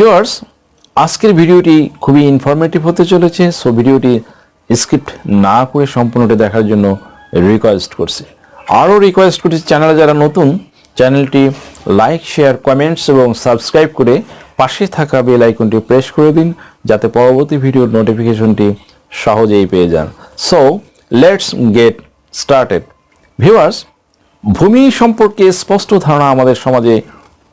Viewers, আজকের ভিডিওটি খুবই ইনফরমেটিভ হতে চলেছে সো ভিডিওটি স্কিপ্ট না করে সম্পূর্ণটা দেখার জন্য রিকোয়েস্ট করছি। আরও রিকোয়েস্ট করছি চ্যানেলে যারা নতুন চ্যানেলটি লাইক শেয়ার কমেন্টস এবং সাবস্ক্রাইব করে পাশে থাকা বেল আইকনটি প্রেস করে দিন, যাতে পরবর্তী ভিডিওর নোটিফিকেশনটি সহজেই পেয়ে যান। So let's get started viewers, ভূমি সম্পর্কে স্পষ্ট ধারণা আমাদের সমাজে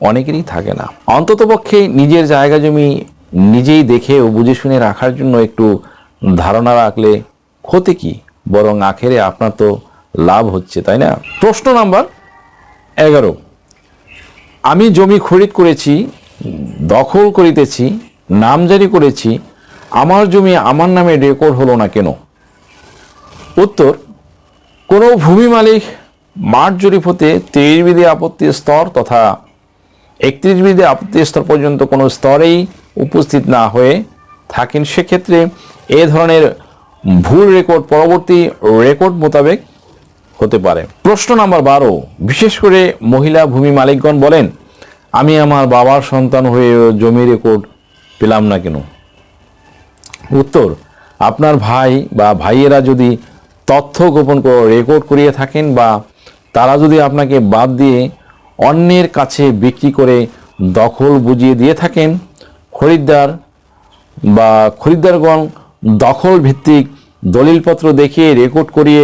অনেকেরই থাকে না। অন্ততপক্ষে নিজের জায়গা জমি নিজেই দেখে ও বুঝে শুনে রাখার জন্য একটু ধারণা রাখলে ক্ষতি কি? বরং আখেরে আপনার তো লাভ হচ্ছে, তাই না? প্রশ্ন নাম্বার এগারো। আমি জমি খরিদ করেছি, দখল করিতেছি, নামজারি করেছি, আমার জমি আমার নামে রেকর্ড হলো না কেন? উত্তর, কোনো ভূমি মালিক মাঠ জরিপ হতে তিরিশ বিধি আপত্তির স্তর তথা একত্রিশ বিধি আপত্তি স্তর পর্যন্ত কোনো স্তরেই উপস্থিত না হয়ে থাকেন। সেক্ষেত্রে এ ধরনের ভুল রেকর্ড পরবর্তী রেকর্ড মোতাবেক হতে পারে। প্রশ্ন নাম্বার বারো, বিশেষ করে মহিলা ভূমি মালিকগণ বলেন, আমি আমার বাবার সন্তান হয়ে জমি রেকর্ড পেলাম না কেন? উত্তর, আপনার ভাই বা ভাইয়েরা যদি তথ্য গোপন করে রেকর্ড করিয়ে থাকেন বা তারা যদি আপনাকে বাদ দিয়ে অন্যের কাছে বিক্রি করে দখল বুঝিয়ে দিয়ে থাকেন। খরিদ্দার বা খরিদ্দারগণ দখল ভিত্তিক দলিলপত্র দেখিয়ে রেকর্ড করিয়ে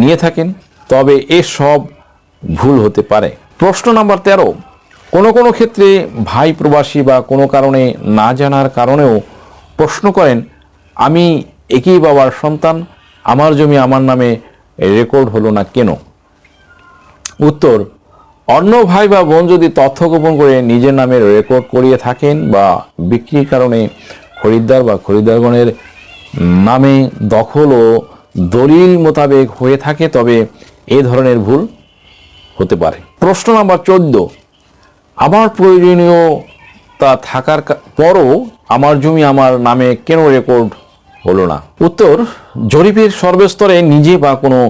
নিয়ে থাকেন। তবে এসব ভুল হতে পারে। প্রশ্ন নাম্বার তেরো, কোনো কোনো ক্ষেত্রে ভাই প্রবাসী বা কোনো কারণে না জানার কারণেও প্রশ্ন করেন, আমি একই বাবার সন্তান, আমার জমি আমার নামে রেকর্ড হলো না কেন? উত্তর অন্য ভাই বা বোন যদি তথ্য গোপন করে নিজের নামে রেকর্ড করিয়ে থাকেন বা বিক্রির কারণে খরিদ্দার বা খরিদ্দারগণের নামে দখল ও দলিল মোতাবেক হয়ে থাকে, তবে এ ধরনের ভুল হতে পারে। প্রশ্ন নাম্বার চোদ্দ, আমার প্রয়োজনীয়তা থাকার পরও আমার জমি আমার নামে কেন রেকর্ড হলো না? উত্তর, জরিপের সর্বস্তরে নিজে বা কোনো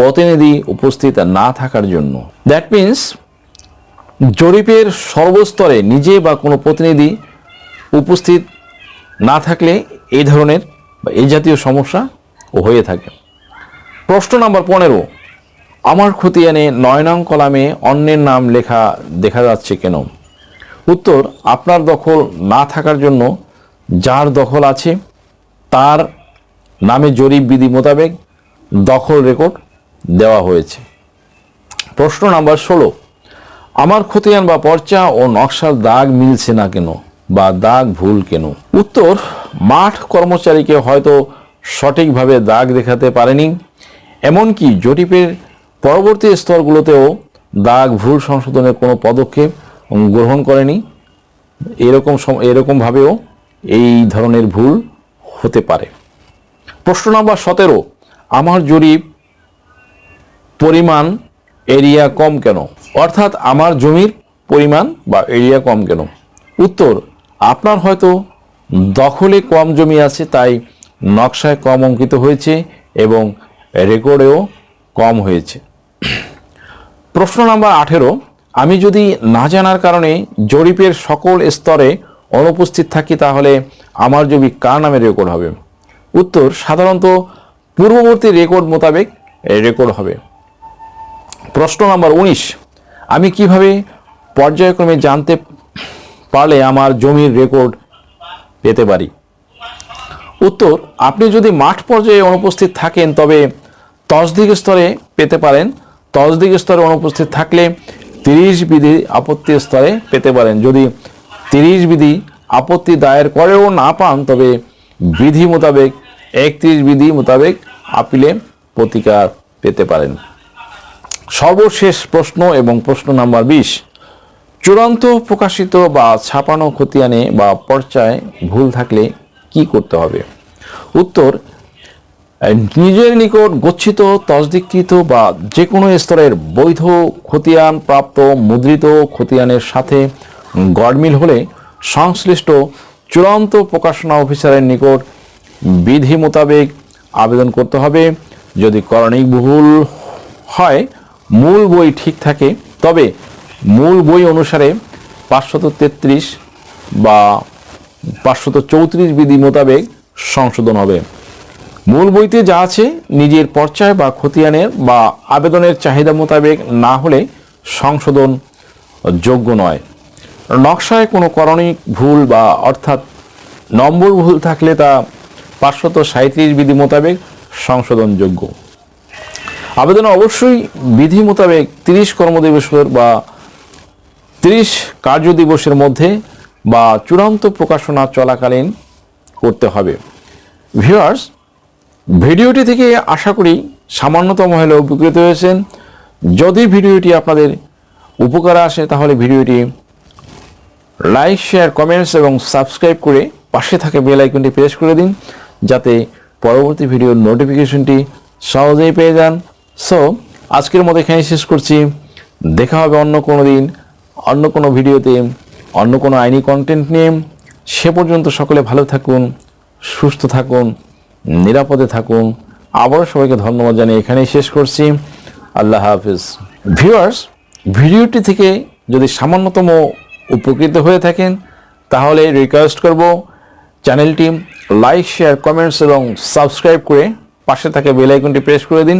প্রতিনিধি উপস্থিত না থাকার জন্য। দ্যাট মিন্স জরিপের সর্বস্তরে নিজে বা কোনো প্রতিনিধি উপস্থিত না থাকলে এই ধরনের বা এই জাতীয় সমস্যা হয়ে থাকে। প্রশ্ন নাম্বার পনেরো, আমার খতিয়ানে নয় নং কলামে অন্যের নাম লেখা দেখা যাচ্ছে কেন? উত্তর, আপনার দখল না থাকার জন্য যার দখল আছে তার নামে জরিপ বিধি মোতাবেক দখল রেকর্ড দেওয়া হয়েছে। প্রশ্ন নাম্বার ষোলো। আমার খতিয়ান বা পর্চা ও নকশার দাগ মিলছে না কেন বা দাগ ভুল কেন? উত্তর, মাঠ কর্মচারীকে হয়তো সঠিকভাবে দাগ দেখাতে পারেনি, এমনকি জরিপের পরবর্তী স্তরগুলোতেও দাগ ভুল সংশোধনের কোনো পদক্ষেপ গ্রহণ করেনি। এরকম এরকমভাবেও এই ধরনের ভুল হতে পারে। প্রশ্ন নাম্বার সতেরো। আমার জরিপ পরিমাণ এরিয়া কম কেন? অর্থাৎ আমার জমির পরিমাণ বা এরিয়া কম কেন? উত্তর, আপনার হয়তো দখলে কম জমি আছে, তাই নকশায় কম অঙ্কিত হয়েছে এবং রেকর্ডেও কম হয়েছে। প্রশ্ন নাম্বার আঠেরো, আমি যদি না জানার কারণে জরিপের সকল স্তরে অনুপস্থিত থাকি, তাহলে আমার জমি কার নামে রেকর্ড হবে? উত্তর, সাধারণত পূর্ববর্তী রেকর্ড মোতাবেক রেকর্ড হবে। প্রশ্ন নাম্বার উনিশ, আমি কীভাবে পর্যায়ক্রমে জানতে পারলে আমার জমির রেকর্ড পেতে পারি? উত্তর, আপনি যদি মাঠ পর্যায়ে অনুপস্থিত থাকেন, তবে তসদিক স্তরে পেতে পারেন। তসদিক স্তরে অনুপস্থিত থাকলে তিরিশ বিধি আপত্তি স্তরে পেতে পারেন। যদি তিরিশ বিধি আপত্তি দায়ের করেও না পান, তবে বিধি মোতাবেক, একত্রিশ বিধি মোতাবেক আপিলে প্রতিকার পেতে পারেন। সর্বশেষ প্রশ্ন এবং প্রশ্ন নাম্বার বিশ, চূড়ান্ত প্রকাশিত বা ছাপানো খতিয়ানে বা পর্চায় ভুল থাকলে কি করতে হবে? উত্তর, নিজের নিকট গচ্ছিত তসদিকৃত বা যে কোনো স্তরের বৈধ খতিয়ান প্রাপ্ত মুদ্রিত খতিয়ানের সাথে গড়মিল হলে সংশ্লিষ্ট চূড়ান্ত প্রকাশনা অফিসারের নিকট বিধি মোতাবেক আবেদন করতে হবে। যদি করণিক ভুল হয় মূল বই ঠিক থাকে, তবে মূল বই অনুসারে পাঁচশত তেত্রিশ বা পাঁচশত চৌত্রিশ বিধি মোতাবেক সংশোধন হবে। মূল বইতে যা আছে, নিজের পর্যায় বা খতিয়ানের বা আবেদনের চাহিদা মোতাবেক না হলে সংশোধন যোগ্য নয়। নকশায় কোনো করণিক ভুল বা অর্থাৎ নম্বর ভুল থাকলে তা পাঁচশত সাঁত্রিশ বিধি মোতাবেক সংশোধনযোগ্য। আবেদন অবশ্যই বিধি মোতাবেক তিরিশ কর্মদিবসের বা তিরিশ কার্য দিবসের মধ্যে বা চূড়ান্ত প্রকাশনা চলাকালীন করতে হবে। ভিউয়ার্স, ভিডিওটি থেকে আশা করি সামান্যতম হলেও উপকৃত হয়েছেন। যদি ভিডিওটি আপনাদের উপকারে আসে, তাহলে ভিডিওটি লাইক, শেয়ার, কমেন্টস এবং সাবস্ক্রাইব করে পাশে থাকা বেল আইকনটি প্রেস করে দিন, যাতে পরবর্তী ভিডিওর নোটিফিকেশনটি সহজেই পেয়ে যান। সো আজকের মতো এখানেই শেষ করছি। দেখা হবে অন্য কোনো দিন, অন্য কোনো ভিডিওতে, অন্য কোনো আইনি কন্টেন্ট নিয়ে। সে পর্যন্ত সকলে ভালো থাকুন, সুস্থ থাকুন, নিরাপদে থাকুন। আবারও সবাইকে ধন্যবাদ জানিয়ে এখানেই শেষ করছি। আল্লাহ হাফিজ। ভিউয়ার্স, ভিডিওটি থেকে যদি সামান্যতম উপকৃত হয়ে থাকেন, তাহলে রিকোয়েস্ট করব চ্যানেলটি লাইক শেয়ার কমেন্টস এবং সাবস্ক্রাইব করে পাশে থাকা বেল আইকনটি প্রেস করে দিন।